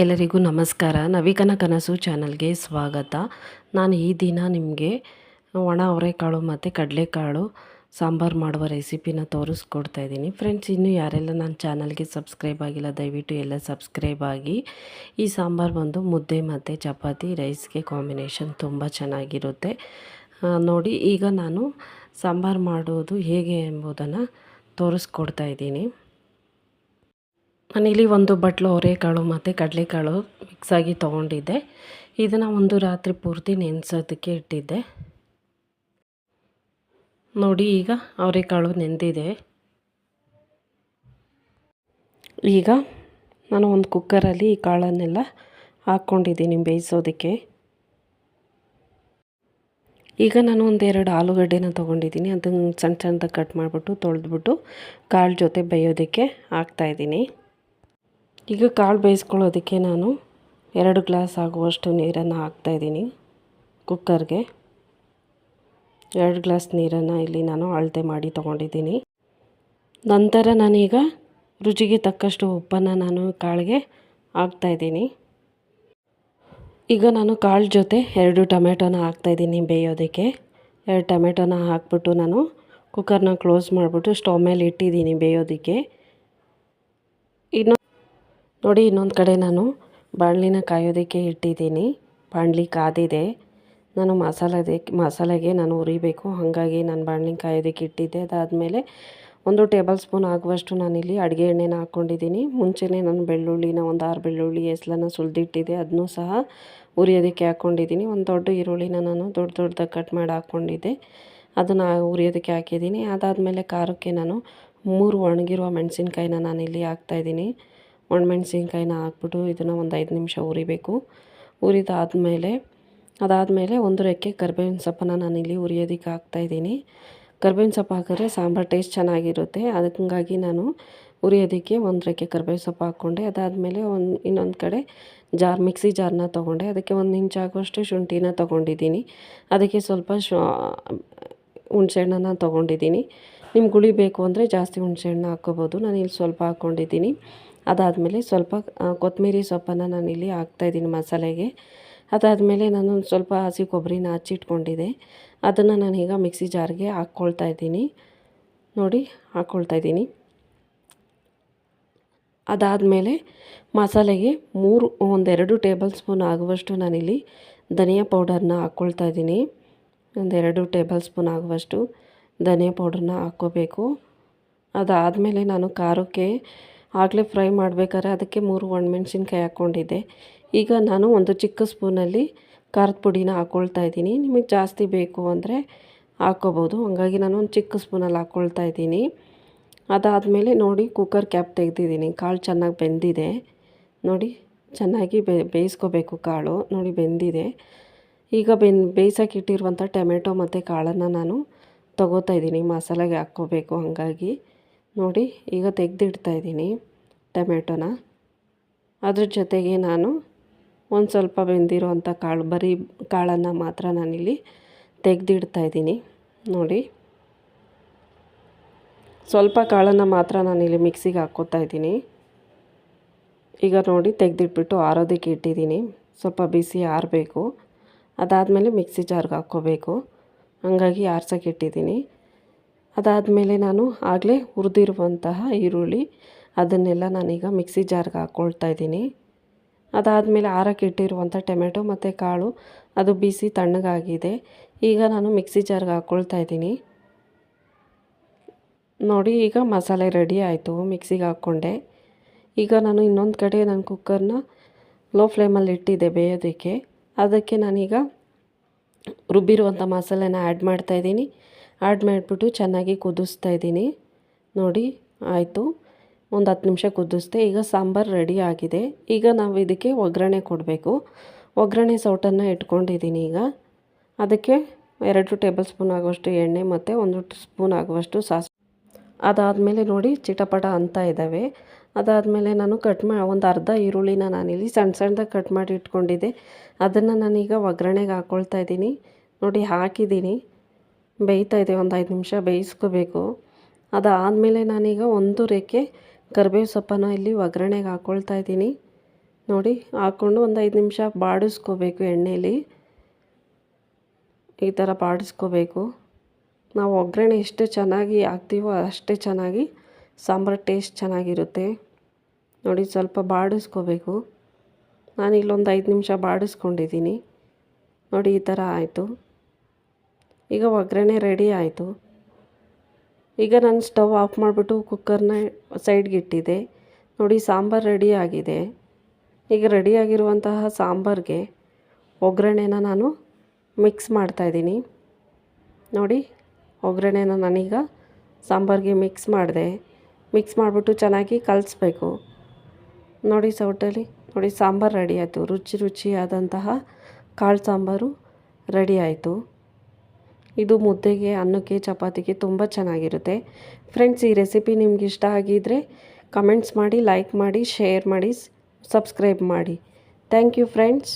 ಎಲ್ಲರಿಗೂ ನಮಸ್ಕಾರ. ನವಿಕನ ಕನಸು ಚಾನಲ್ಗೆ ಸ್ವಾಗತ. ನಾನು ಈ ದಿನ ನಿಮಗೆ ಒಣ ಅವರೆಕಾಳು ಮತ್ತು ಕಡಲೆಕಾಳು ಸಾಂಬಾರು ಮಾಡುವ ರೆಸಿಪಿನ ತೋರಿಸ್ಕೊಡ್ತಾ ಇದ್ದೀನಿ. ಫ್ರೆಂಡ್ಸ್, ಇನ್ನೂ ಯಾರೆಲ್ಲ ನನ್ನ ಚಾನಲ್ಗೆ ಸಬ್ಸ್ಕ್ರೈಬ್ ಆಗಿಲ್ಲ, ದಯವಿಟ್ಟು ಎಲ್ಲ ಸಬ್ಸ್ಕ್ರೈಬ್ ಆಗಿ. ಈ ಸಾಂಬಾರು ಬಂದು ಮುದ್ದೆ ಮತ್ತು ಚಪಾತಿ, ರೈಸ್ಗೆ ಕಾಂಬಿನೇಷನ್ ತುಂಬ ಚೆನ್ನಾಗಿರುತ್ತೆ. ನೋಡಿ, ಈಗ ನಾನು ಸಾಂಬಾರು ಮಾಡೋದು ಹೇಗೆ ಎಂಬುದನ್ನು ತೋರಿಸ್ಕೊಡ್ತಾ ಇದ್ದೀನಿ. ನಾನಿಲ್ಲಿ ಒಂದು ಬಟ್ಲು ಅವರೆಕಾಳು ಮತ್ತು ಕಡಲೆಕಾಳು ಮಿಕ್ಸಾಗಿ ತೊಗೊಂಡಿದ್ದೆ. ಇದನ್ನು ಒಂದು ರಾತ್ರಿ ಪೂರ್ತಿ ನೆನೆಸೋದಕ್ಕೆ ಇಟ್ಟಿದ್ದೆ. ನೋಡಿ ಈಗ ಅವರೆಕಾಳು ನೆಂದಿದೆ. ಈಗ ನಾನು ಒಂದು ಕುಕ್ಕರಲ್ಲಿ ಈ ಕಾಳನ್ನೆಲ್ಲ ಹಾಕ್ಕೊಂಡಿದ್ದೀನಿ ಬೇಯಿಸೋದಕ್ಕೆ. ಈಗ ನಾನು ಒಂದೆರಡು ಆಲೂಗಡ್ಡೆನ ತೊಗೊಂಡಿದ್ದೀನಿ. ಅದನ್ನು ಸಣ್ಣ ಸಣ್ಣದಾಗಿ ಕಟ್ ಮಾಡಿಬಿಟ್ಟು ತೊಳೆದ್ಬಿಟ್ಟು ಕಾಳು ಜೊತೆ ಬೇಯೋದಕ್ಕೆ ಹಾಕ್ತಾಯಿದ್ದೀನಿ ಈಗ ಕಾಳು ಬೇಯಿಸ್ಕೊಳ್ಳೋದಕ್ಕೆ ನಾನು ಎರಡು ಗ್ಲಾಸ್ ಆಗುವಷ್ಟು ನೀರನ್ನು ಹಾಕ್ತಾಯಿದ್ದೀನಿ ಕುಕ್ಕರ್ಗೆ. ಎರಡು ಗ್ಲಾಸ್ ನೀರನ್ನು ಇಲ್ಲಿ ನಾನು ಅಳತೆ ಮಾಡಿ ತೊಗೊಂಡಿದ್ದೀನಿ. ನಂತರ ನಾನೀಗ ರುಚಿಗೆ ತಕ್ಕಷ್ಟು ಉಪ್ಪನ್ನು ನಾನು ಕಾಳಿಗೆ ಹಾಕ್ತಾಯಿದ್ದೀನಿ ಈಗ ನಾನು ಕಾಳು ಜೊತೆ ಎರಡು ಟೊಮೆಟೊನ ಹಾಕ್ತಾಯಿದ್ದೀನಿ ಬೇಯೋದಕ್ಕೆ. ಎರಡು ಟೊಮೆಟೊನ ಹಾಕ್ಬಿಟ್ಟು ನಾನು ಕುಕ್ಕರ್ನ ಕ್ಲೋಸ್ ಮಾಡಿಬಿಟ್ಟು ಸ್ಟವ್ ಮೇಲೆ ಇಟ್ಟಿದ್ದೀನಿ ಬೇಯೋದಕ್ಕೆ. ನೋಡಿ, ಇನ್ನೊಂದು ಕಡೆ ನಾನು ಬಾಣಲಿನ ಕಾಯೋದಕ್ಕೆ ಇಟ್ಟಿದ್ದೀನಿ. ಬಾಣಲಿ ಕಾದಿದೆ. ನಾನು ಮಸಾಲೆ ಮಸಾಲೆಗೆ ನಾನು ಉರಿಬೇಕು ಹಾಗಾಗಿ ನಾನು ಬಾಣಲಿ ಕಾಯೋದಕ್ಕೆ ಇಟ್ಟಿದ್ದೆ. ಅದಾದಮೇಲೆ ಒಂದು ಟೇಬಲ್ ಸ್ಪೂನ್ ಆಗುವಷ್ಟು ನಾನಿಲ್ಲಿ ಅಡುಗೆ ಎಣ್ಣೆನ ಹಾಕ್ಕೊಂಡಿದ್ದೀನಿ. ಮುಂಚೆನೇ ನಾನು ಬೆಳ್ಳುಳ್ಳಿನ ಒಂದು ಆರು ಬೆಳ್ಳುಳ್ಳಿ ಎಸ್ಲನ್ನ ಸುಲಿದಿಟ್ಟಿದ್ದೆ. ಅದನ್ನೂ ಸಹ ಉರಿಯೋದಕ್ಕೆ ಹಾಕ್ಕೊಂಡಿದ್ದೀನಿ. ಒಂದು ದೊಡ್ಡ ಈರುಳ್ಳಿನ ನಾನು ದೊಡ್ಡ ದೊಡ್ಡದಾಗಿ ಕಟ್ ಮಾಡಿ ಹಾಕ್ಕೊಂಡಿದ್ದೆ. ಅದನ್ನು ಉರಿಯೋದಕ್ಕೆ ಹಾಕಿದ್ದೀನಿ. ಅದಾದಮೇಲೆ ಖಾರಕ್ಕೆ ನಾನು ಮೂರು ಒಣಗಿರುವ ಮೆಣಸಿನ್ಕಾಯಿನ ನಾನಿಲ್ಲಿ ಹಾಕ್ತಾಯಿದ್ದೀನಿ ಒಣಮೆಣ್ಸಿನ್ಕಾಯಿನ ಹಾಕ್ಬಿಟ್ಟು ಇದನ್ನು ಒಂದು ಐದು ನಿಮಿಷ ಉರಿಬೇಕು ಉರಿದಾದಮೇಲೆ ಅದಾದಮೇಲೆ ಒಂದು ರೆಕ್ಕೆ ಕರ್ಬೇವಿನ ಸೊಪ್ಪನ್ನು ನಾನಿಲ್ಲಿ ಉರಿಯೋದಕ್ಕೆ ಹಾಕ್ತಾಯಿದ್ದೀನಿ ಕರ್ಬೇವಿನ ಸೊಪ್ಪು ಹಾಕಿದ್ರೆ ಸಾಂಬಾರು ಟೇಸ್ಟ್ ಚೆನ್ನಾಗಿರುತ್ತೆ. ಅದಕ್ಕಾಗಿ ನಾನು ಉರಿಯೋದಕ್ಕೆ ಒಂದು ರೆಕ್ಕೆ ಕರ್ಬೇವಿನ ಸೊಪ್ಪು ಹಾಕ್ಕೊಂಡೆ. ಅದಾದಮೇಲೆ ಒಂದು ಇನ್ನೊಂದು ಕಡೆ ಜಾರ್, ಮಿಕ್ಸಿ ಜಾರ್ನ ತೊಗೊಂಡೆ. ಅದಕ್ಕೆ ಒಂದು ಇಂಚ್ ಆಗುವಷ್ಟು ಶುಂಠಿನ ತೊಗೊಂಡಿದ್ದೀನಿ. ಅದಕ್ಕೆ ಸ್ವಲ್ಪ ಶು, ಹುಣ್ಸೆಹಣ್ಣನ್ನು ತೊಗೊಂಡಿದ್ದೀನಿ. ನಿಮ್ಗೆ ಗುಳಿ ಬೇಕು ಅಂದರೆ ಜಾಸ್ತಿ ಹುಣ್ಸೆಹಣ್ಣು ಹಾಕ್ಕೋಬೋದು. ನಾನು ಇಲ್ಲಿ ಸ್ವಲ್ಪ ಹಾಕ್ಕೊಂಡಿದ್ದೀನಿ ಅದಾದಮೇಲೆ ಸ್ವಲ್ಪ ಕೊತ್ತಂಬರಿ ಸೊಪ್ಪನ್ನು ನಾನಿಲ್ಲಿ ಹಾಕ್ತಾಯಿದ್ದೀನಿ ಮಸಾಲೆಗೆ. ಅದಾದಮೇಲೆ ನಾನು ಸ್ವಲ್ಪ ಹಸಿ ಕೊಬ್ಬರಿನ ಹಚ್ಚಿಟ್ಕೊಂಡಿದ್ದೆ. ಅದನ್ನು ಈಗ ಮಿಕ್ಸಿ ಜಾರ್ಗೆ ಹಾಕ್ಕೊಳ್ತಾ ಇದ್ದೀನಿ. ನೋಡಿ, ಹಾಕ್ಕೊಳ್ತಾ ಇದ್ದೀನಿ. ಅದಾದಮೇಲೆ ಮಸಾಲೆಗೆ ಮೂರು, ಒಂದೆರಡು ಟೇಬಲ್ ಸ್ಪೂನ್ ಆಗುವಷ್ಟು ನಾನಿಲ್ಲಿ ಧನಿಯಾ ಪೌಡರ್ನ ಹಾಕ್ಕೊಳ್ತಾ ಇದ್ದೀನಿ. ಒಂದೆರಡು ಟೇಬಲ್ ಸ್ಪೂನ್ ಆಗುವಷ್ಟು ಧನಿಯಾ ಪೌಡರ್ನ ಹಾಕ್ಕೋಬೇಕು. ಅದಾದಮೇಲೆ ನಾನು ಖಾರಕ್ಕೆ ಆಗಲೇ ಫ್ರೈ ಮಾಡಬೇಕಾದ್ರೆ ಅದಕ್ಕೆ ಮೂರು ಒಣಮೆಣ್ಸಿನ್ಕಾಯಿ ಹಾಕ್ಕೊಂಡಿದ್ದೆ. ಈಗ ನಾನು ಒಂದು ಚಿಕ್ಕ ಸ್ಪೂನಲ್ಲಿ ಖಾರದ ಪುಡಿನ ಹಾಕ್ಕೊಳ್ತಾ ಇದ್ದೀನಿ. ನಿಮಗೆ ಜಾಸ್ತಿ ಬೇಕು ಅಂದರೆ ಹಾಕ್ಕೋಬೋದು ಹಾಗಾಗಿ ನಾನು ಒಂದು ಚಿಕ್ಕ ಸ್ಪೂನಲ್ಲಿ ಹಾಕ್ಕೊಳ್ತಾ ಇದ್ದೀನಿ. ಅದಾದಮೇಲೆ ನೋಡಿ ಕುಕ್ಕರ್ ಕ್ಯಾಪ್ ತೆಗೆದಿದ್ದೀನಿ. ಕಾಳು ಚೆನ್ನಾಗಿ ಬೆಂದಿದೆ. ನೋಡಿ, ಚೆನ್ನಾಗಿ ಬೇ ಬೇಯಿಸ್ಕೋಬೇಕು ಕಾಳು. ನೋಡಿ, ಬೆಂದಿದೆ. ಈಗ ಬೆನ್ ಬೇಯಿಸೋಕೆ ಇಟ್ಟಿರುವಂಥ ಟೊಮೆಟೊ ಮತ್ತು ಕಾಳನ್ನು ನಾನು ತೊಗೋತಾ ಇದ್ದೀನಿ. ಮಸಾಲೆಗೆ ಹಾಕ್ಕೋಬೇಕು ಹಾಗಾಗಿ. ನೋಡಿ, ಈಗ ತೆಗೆದಿಡ್ತಾ ಇದ್ದೀನಿ ಟೊಮೆಟೊನ. ಅದ್ರ ಜೊತೆಗೆ ನಾನು ಒಂದು ಸ್ವಲ್ಪ ಬೆಂದಿರೋವಂಥ ಕಾಳು, ಬರೀ ಕಾಳನ್ನು ಮಾತ್ರ ನಾನಿಲ್ಲಿ ತೆಗೆದಿಡ್ತಾ ಇದ್ದೀನಿ. ನೋಡಿ, ಸ್ವಲ್ಪ ಕಾಳನ್ನು ಮಾತ್ರ ನಾನಿಲ್ಲಿ ಮಿಕ್ಸಿಗೆ ಹಾಕ್ಕೋತಾ ಇದ್ದೀನಿ. ಈಗ ನೋಡಿ, ತೆಗೆದಿಟ್ಬಿಟ್ಟು ಆರೋದಕ್ಕೆ ಇಟ್ಟಿದ್ದೀನಿ. ಸ್ವಲ್ಪ ಬಿಸಿ ಆರಬೇಕು. ಅದಾದಮೇಲೆ ಮಿಕ್ಸಿ ಜಾರ್ಗೆ ಹಾಕ್ಕೋಬೇಕು. ಹಾಗಾಗಿ ಆರ್ಸೋಕೆ ಇಟ್ಟಿದ್ದೀನಿ. ಅದಾದಮೇಲೆ ನಾನು ಆಗಲೇ ಹುರಿದಿರುವಂತಹ ಈರುಳ್ಳಿ ಅದನ್ನೆಲ್ಲ ನಾನೀಗ ಮಿಕ್ಸಿ ಜಾರ್ಗೆ ಹಾಕ್ಕೊಳ್ತಾ ಇದ್ದೀನಿ. ಅದಾದಮೇಲೆ ಆರಕ್ಕೆ ಇಟ್ಟಿರುವಂಥ ಟೊಮೆಟೊ ಮತ್ತು ಕಾಳು, ಅದು ಬಿಸಿ ತಣ್ಣಗಾಗಿದೆ. ಈಗ ನಾನು ಮಿಕ್ಸಿ ಜಾರ್ಗೆ ಹಾಕ್ಕೊಳ್ತಾ ಇದ್ದೀನಿ. ನೋಡಿ, ಈಗ ಮಸಾಲೆ ರೆಡಿ ಆಯಿತು, ಮಿಕ್ಸಿಗೆ ಹಾಕ್ಕೊಂಡೆ. ಈಗ ನಾನು ಇನ್ನೊಂದು ಕಡೆ ನಾನು ಕುಕ್ಕರ್ನ ಲೋ ಫ್ಲೇಮಲ್ಲಿ ಇಟ್ಟಿದ್ದೆ ಬೇಯೋದಕ್ಕೆ. ಅದಕ್ಕೆ ನಾನೀಗ ರುಬ್ಬಿರುವಂಥ ಮಸಾಲೆನ ಆ್ಯಡ್ ಮಾಡ್ತಾಯಿದ್ದೀನಿ ಆ್ಯಡ್ ಮಾಡಿಬಿಟ್ಟು ಚೆನ್ನಾಗಿ ಕುದಿಸ್ತಾ ಇದ್ದೀನಿ. ನೋಡಿ, ಆಯಿತು. ಒಂದು ಹತ್ತು ನಿಮಿಷ ಕುದಿಸ್ದೆ. ಈಗ ಸಾಂಬಾರು ರೆಡಿ ಆಗಿದೆ. ಈಗ ನಾವು ಇದಕ್ಕೆ ಒಗ್ಗರಣೆ ಕೊಡಬೇಕು. ಒಗ್ಗರಣೆ ಸೌಟನ್ನು ಇಟ್ಕೊಂಡಿದ್ದೀನಿ ಈಗ. ಅದಕ್ಕೆ ಎರಡು ಟೇಬಲ್ ಸ್ಪೂನ್ ಆಗುವಷ್ಟು ಎಣ್ಣೆ ಮತ್ತು ಒಂದು ಸ್ಪೂನ್ ಆಗುವಷ್ಟು ಸಾಸ್. ಅದಾದಮೇಲೆ ನೋಡಿ, ಚಿಟಪಟ ಅಂತ ಇದ್ದಾವೆ ಅದಾದಮೇಲೆ ನಾನು ಕಟ್ ಮಾ, ಒಂದು ಅರ್ಧ ಈರುಳ್ಳಿನ ನಾನಿಲ್ಲಿ ಸಣ್ಣ ಸಣ್ಣದಾಗಿ ಕಟ್ ಮಾಡಿ ಇಟ್ಕೊಂಡಿದ್ದೆ. ಅದನ್ನು ನಾನೀಗ ಒಗ್ಗರಣೆಗೆ ಹಾಕ್ಕೊಳ್ತಾ ಇದ್ದೀನಿ. ನೋಡಿ, ಹಾಕಿದ್ದೀನಿ. ಬೇಯ್ತಾ ಇದೆ ಒಂದು ಐದು ನಿಮಿಷ ಬೇಯಿಸ್ಕೋಬೇಕು. ಅದಾದಮೇಲೆ ನಾನೀಗ ಒಂದು ರೇಖೆ ಕರಿಬೇವು ಸೊಪ್ಪನ್ನು ಇಲ್ಲಿ ಒಗ್ಗರಣೆಗೆ ಹಾಕ್ಕೊಳ್ತಾ ಇದ್ದೀನಿ. ನೋಡಿ, ಹಾಕ್ಕೊಂಡು ಒಂದು ಐದು ನಿಮಿಷ ಬಾಡಿಸ್ಕೋಬೇಕು ಎಣ್ಣೆಯಲ್ಲಿ ಈ ಥರ ಬಾಡಿಸ್ಕೋಬೇಕು. ನಾವು ಒಗ್ಗರಣೆ ಎಷ್ಟು ಚೆನ್ನಾಗಿ ಹಾಕ್ತೀವೋ ಅಷ್ಟೇ ಚೆನ್ನಾಗಿ ಸಾಂಬಾರು ಟೇಸ್ಟ್ ಚೆನ್ನಾಗಿರುತ್ತೆ. ನೋಡಿ, ಸ್ವಲ್ಪ ಬಾಡಿಸ್ಕೋಬೇಕು. ನಾನು ಇಲ್ಲೊಂದು ಐದು ನಿಮಿಷ ಬಾಡಿಸ್ಕೊಂಡಿದ್ದೀನಿ. ನೋಡಿ, ಈ ಥರ ಆಯಿತು. ಈಗ ಒಗ್ಗರಣೆ ರೆಡಿ ಆಯಿತು. ಈಗ ನಾನು ಸ್ಟವ್ ಆಫ್ ಮಾಡಿಬಿಟ್ಟು ಕುಕ್ಕರ್ನ ಸೈಡ್ಗೆ ಇಟ್ಟಿದ್ದೆ ನೋಡಿ ಸಾಂಬಾರು ರೆಡಿ ಆಗಿದೆ. ಈಗ ರೆಡಿಯಾಗಿರುವಂತಹ ಸಾಂಬಾರಿಗೆ ಒಗ್ಗರಣೆನ ನಾನು ಮಿಕ್ಸ್ ಮಾಡ್ತಾಯಿದ್ದೀನಿ ನೋಡಿ ಒಗ್ಗರಣೆನ ನಾನೀಗ ಸಾಂಬಾರಿಗೆ ಮಿಕ್ಸ್ ಮಾಡಿದೆ. ಮಿಕ್ಸ್ ಮಾಡಿಬಿಟ್ಟು ಚೆನ್ನಾಗಿ ಕಲಿಸ್ಬೇಕು. ನೋಡಿ ಸೌಟಲ್ಲಿ ನೋಡಿ ಸಾಂಬಾರು ರೆಡಿ ಆಯಿತು. ರುಚಿ ರುಚಿಯಾದಂತಹ ಕಾಳು ಸಾಂಬಾರು ರೆಡಿ ಆಯಿತು. ಇದು ಮುದ್ದೆಗೆ, ಅನ್ನಕ್ಕೆ, ಚಪಾತಿಗೆ ತುಂಬ ಚೆನ್ನಾಗಿರುತ್ತೆ. ಫ್ರೆಂಡ್ಸ್ ಈ ರೆಸಿಪಿ ನಿಮ್ಗೆ ಇಷ್ಟ ಆಗಿದ್ದರೆ ಕಮೆಂಟ್ಸ್ ಮಾಡಿ ಲೈಕ್ ಮಾಡಿ ಶೇರ್ ಮಾಡಿ ಸಬ್ಸ್ಕ್ರೈಬ್ ಮಾಡಿ. Thank you friends